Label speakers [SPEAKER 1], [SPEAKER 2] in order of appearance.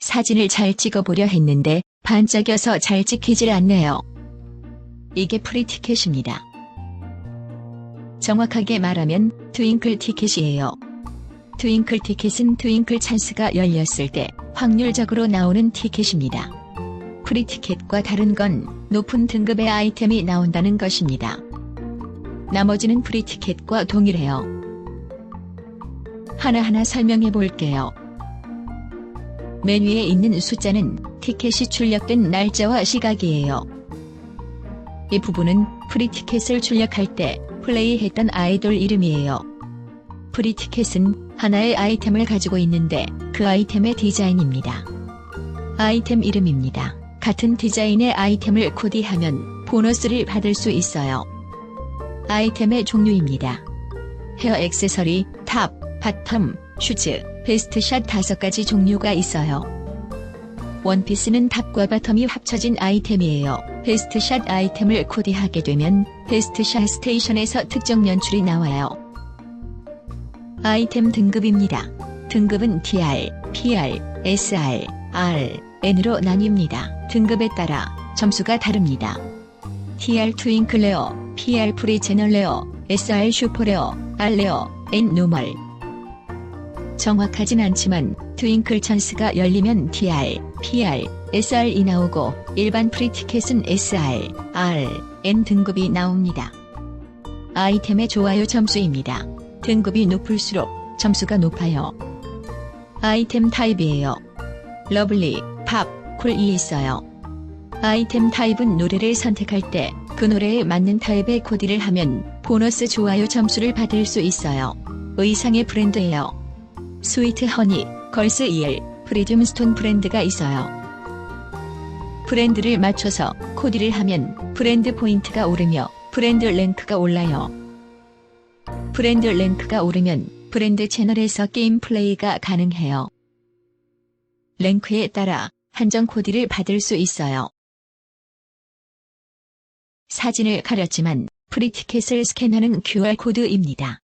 [SPEAKER 1] 사진을 잘 찍어보려 했는데 반짝여서 잘 찍히질 않네요. 이게 프리티켓입니다. 정확하게 말하면 트윙클 티켓이에요. 트윙클 티켓은 트윙클 찬스가 열렸을 때 확률적으로 나오는 티켓입니다. 프리티켓과 다른 건 높은 등급의 아이템이 나온다는 것입니다. 나머지는 프리티켓과 동일해요. 하나하나 설명해 볼게요. 맨 위에 있는 숫자는 티켓이 출력된 날짜와 시각이에요. 이 부분은 프리티켓을 출력할 때 플레이했던 아이돌 이름이에요. 프리티켓은 하나의 아이템을 가지고 있는데 그 아이템의 디자인입니다. 아이템 이름입니다. 같은 디자인의 아이템을 코디하면 보너스를 받을 수 있어요. 아이템의 종류입니다. 헤어 액세서리, 탑, 바텀, 슈즈, 베스트샷 다섯 가지 종류가 있어요. 원피스는 탑과 바텀이 합쳐진 아이템이에요. 베스트샷 아이템을 코디하게 되면 베스트샷 스테이션에서 특정 연출이 나와요. 아이템 등급입니다. 등급은 TR, PR, SR, R, N으로 나뉩니다. 등급에 따라 점수가 다릅니다. TR 트윙클레어, PR 프리제널레어, SR 슈퍼레어, R레어, N 노멀. 정확하진 않지만 트윙클 찬스가 열리면 TR, PR, SR이 나오고 일반 프리티켓은 SR, R, N 등급이 나옵니다. 아이템의 좋아요 점수입니다. 등급이 높을수록 점수가 높아요. 아이템 타입이에요. 러블리, 팝, 쿨이 있어요. 아이템 타입은 노래를 선택할 때 그 노래에 맞는 타입의 코디를 하면 보너스 좋아요 점수를 받을 수 있어요. 의상의 브랜드예요. 스위트 허니, 걸스 이엘, 프리즘 스톤 브랜드가 있어요. 브랜드를 맞춰서 코디를 하면 브랜드 포인트가 오르며 브랜드 랭크가 올라요. 브랜드 랭크가 오르면 브랜드 채널에서 게임 플레이가 가능해요. 랭크에 따라 한정 코디를 받을 수 있어요. 사진을 가렸지만 프리티켓을 스캔하는 QR코드입니다.